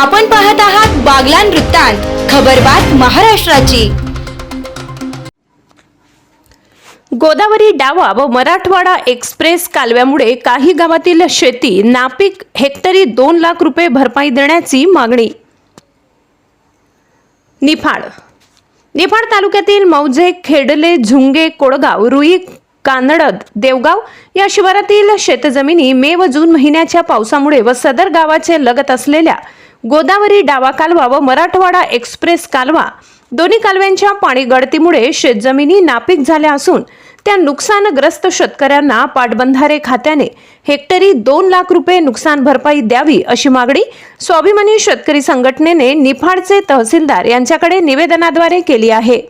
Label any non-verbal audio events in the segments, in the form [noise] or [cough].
आपण पाहत आहात बागलान वृत्तांत खबरबात महाराष्ट्राची. गोदावरी डावा व मराठवाडा एक्सप्रेस कालव्यामुळे काही गावातील शेती नापीक हेक्टरी दोन लाख रुपये भरपाई देण्याची मागणी. निफाड. निफाड तालुक्यातील मौजे खेडले झुंगे कोडगाव रुई कानडद देवगाव या शिवारातील शेतजमिनी मे व जून महिन्याच्या पावसामुळे व सदर गावाचे लगत असलेल्या गोदावरी डावा कालवा व मराठवाडा एक्सप्रेस कालवा दोन्ही कालव्यांच्या पाणी गळतीमुळे शेतजमिनी नापीक झाल्या असून त्या नुकसानग्रस्त शेतकऱ्यांना पाटबंधारे खात्याने हेक्टरी दोन लाख रुपये नुकसान भरपाई द्यावी अशी मागणी स्वाभिमानी शेतकरी संघटनेने निफाडचे तहसीलदार यांच्याकडे निवेदनाद्वारे केली आहे.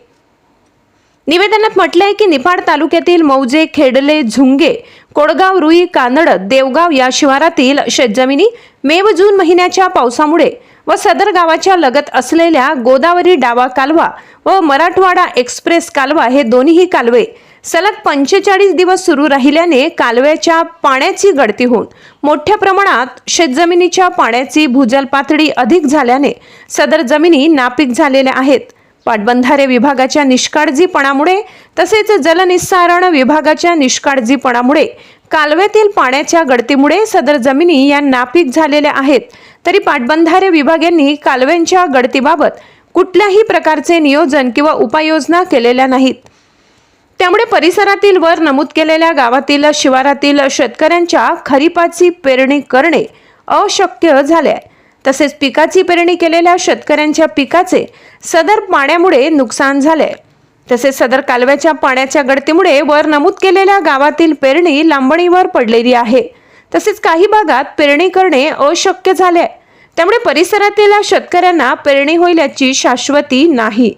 निवेदनात म्हटले आहे की निफाड तालुक्यातील मौजे खेडले झुंगे कोडगाव रुई कानड देवगाव या शिवारातील शेतजमिनी मे व जून महिन्याच्या पावसामुळे व सदर गावाच्या लगत असलेल्या गोदावरी डावा कालवा व मराठवाडा एक्सप्रेस कालवा हे दोन्ही कालवे सलग पंचेचाळीस दिवस सुरू राहिल्याने कालव्याच्या पाण्याची गळती होऊन मोठ्या प्रमाणात शेतजमिनीच्या पाण्याची भूजल पातळी अधिक झाल्याने सदर जमिनी नापीक झालेल्या आहेत. पाटबंधारे विभागाच्या निष्काळजीपणामुळे तसेच जलनिस्सारण विभागाच्या निष्काळजीपणामुळे कालव्यातील पाण्याच्या गळतीमुळे सदर जमिनी या नापीक झालेल्या आहेत. तरी पाटबंधारे विभाग यांनी कालव्यांच्या गळतीबाबत कुठल्याही प्रकारचे नियोजन किंवा उपाययोजना केलेल्या नाहीत. त्यामुळे परिसरातील वर नमूद केलेल्या गावातील शिवारातील शेतकऱ्यांच्या खरीपाची पेरणी करणे अशक्य झाले आहे. तसेच पिकाची पेरणी केलेल्या शेतकऱ्यांच्या पिकाचे सदर पाण्यामुळे नुकसान झाले. तसेच सदर कालव्याच्या पाण्याच्या गळतीमुळे वर नमूद केलेल्या गावातील पेरणी लांबणीवर पडलेली आहे. तसेच काही भागात पेरणी करणे अशक्य झाले. आहे. त्यामुळे परिसरातील शेतकऱ्यांना पेरणी होईल याची शाश्वती नाही.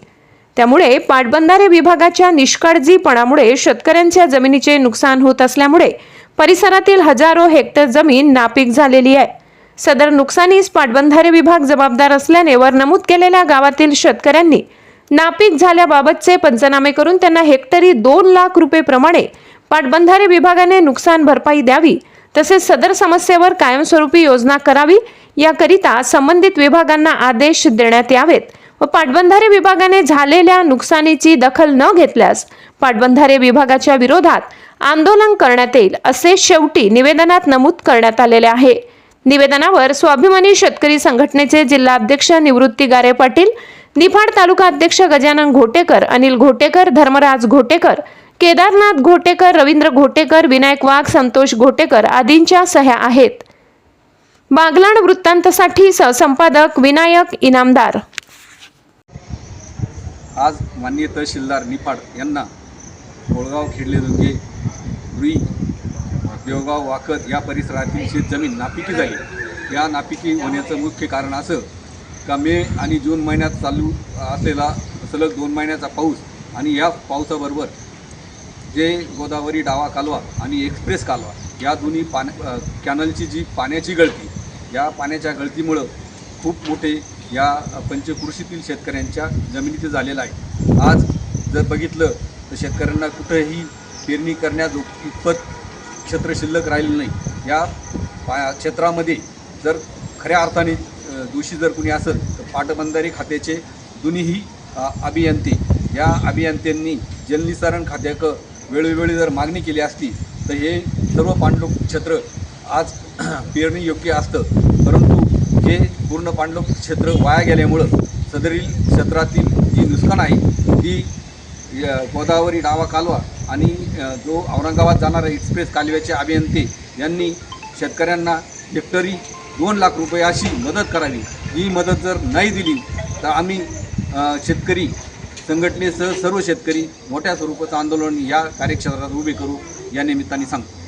त्यामुळे पाटबंधारे विभागाच्या निष्काळजीपणामुळे शेतकऱ्यांच्या जमिनीचे नुकसान होत असल्यामुळे परिसरातील हजारो हेक्टर जमीन नापीक झालेली आहे. सदर नुकसानीस पाटबंधारे विभाग जबाबदार असल्याने वर नमूद केलेल्या गावातील शेतकऱ्यांनी नापीक झाल्याबाबतचे पंचनामे करून त्यांना हेक्टरी दोन लाख रुपये प्रमाणे पाटबंधारे विभागाने नुकसान भरपाई द्यावी तसेच सदर समस्येवर कायमस्वरूपी योजना करावी याकरिता संबंधित विभागांना आदेश देण्यात यावेत व पाटबंधारे विभागाने झालेल्या नुकसानीची दखल न घेतल्यास पाटबंधारे विभागाच्या विरोधात आंदोलन करण्यात येईल असे शेवटी निवेदनात नमूद करण्यात आलेले आहे. निवेदनावर स्वाभिमानी शेतकरी संघटनेचे जिल्हा अध्यक्ष निवृत्ती गारे पाटील निफाड तालुका अध्यक्ष गजानन घोटेकर अनिल घोटेकर धर्मराज घोटेकर केदारनाथ घोटेकर रवींद्र घोटेकर विनायक वाघ संतोष घोटेकर आदींच्या सह्या आहेत. बागलाण वृत्तांतसाठी सहसंपादक विनायक इनामदार. आज माननीय तहसीलदार निफाड यांना कोळगाव खेडले दुर्गे रुई देवगाव वाकद या परिसरातील शेतजमीन नापिकी झाली. या नापिकी होण्याचं मुख्य कारण असं का मे आणि जून महिन्यात चालू असलेला सलग दोन महिन्याचा पाऊस आणि या पावसाबरोबर जे गोदावरी डावा कालवा आणि एक्सप्रेस कालवा या दोन्ही पाण्या कॅनलची जी पाण्याची गळती या पाण्याच्या गळतीमुळं खूप मोठे या पंचकृषीतील शेतकऱ्यांच्या जमिनीचे झालेलं आहे. आज जर बघितलं तर शेतकऱ्यांना कुठंही पेरणी करण्याजो इतपत क्षेत्र शिल्लक राहिलेलं नाही. या पा क्षेत्रामध्ये जर खऱ्या अर्थाने दोषी जर कुणी असेल तर पाटबंधारे खात्याचे दोन्हीही अभियंते या अभियंत्यांनी जलनिसारण खात्याक वेळोवेळी जर मागणी केली असती तर हे सर्व पाणलोट क्षेत्र आज [clears throat] पेरणी योग्य असतं. परंतु हे पूर्ण पाणलोट क्षेत्र वाया गेल्यामुळं सदरील क्षेत्रातील जी नुकसान आहे ती गोदावरी डावा कालवा आणि जो औरंगाबाद जाणारा एक्सप्रेस कालव्याचे अभियंते यांनी शेतकऱ्यांना हेक्टरी दोन लाख रुपये अशी मदत करावी. ही मदत जर नाही दिली तर आम्ही शेतकरी संघटनेसह सर्व शेतकरी मोठ्या स्वरूपाचं आंदोलन या कार्यक्षेत्रात उभे करू या निमित्ताने सांगतो.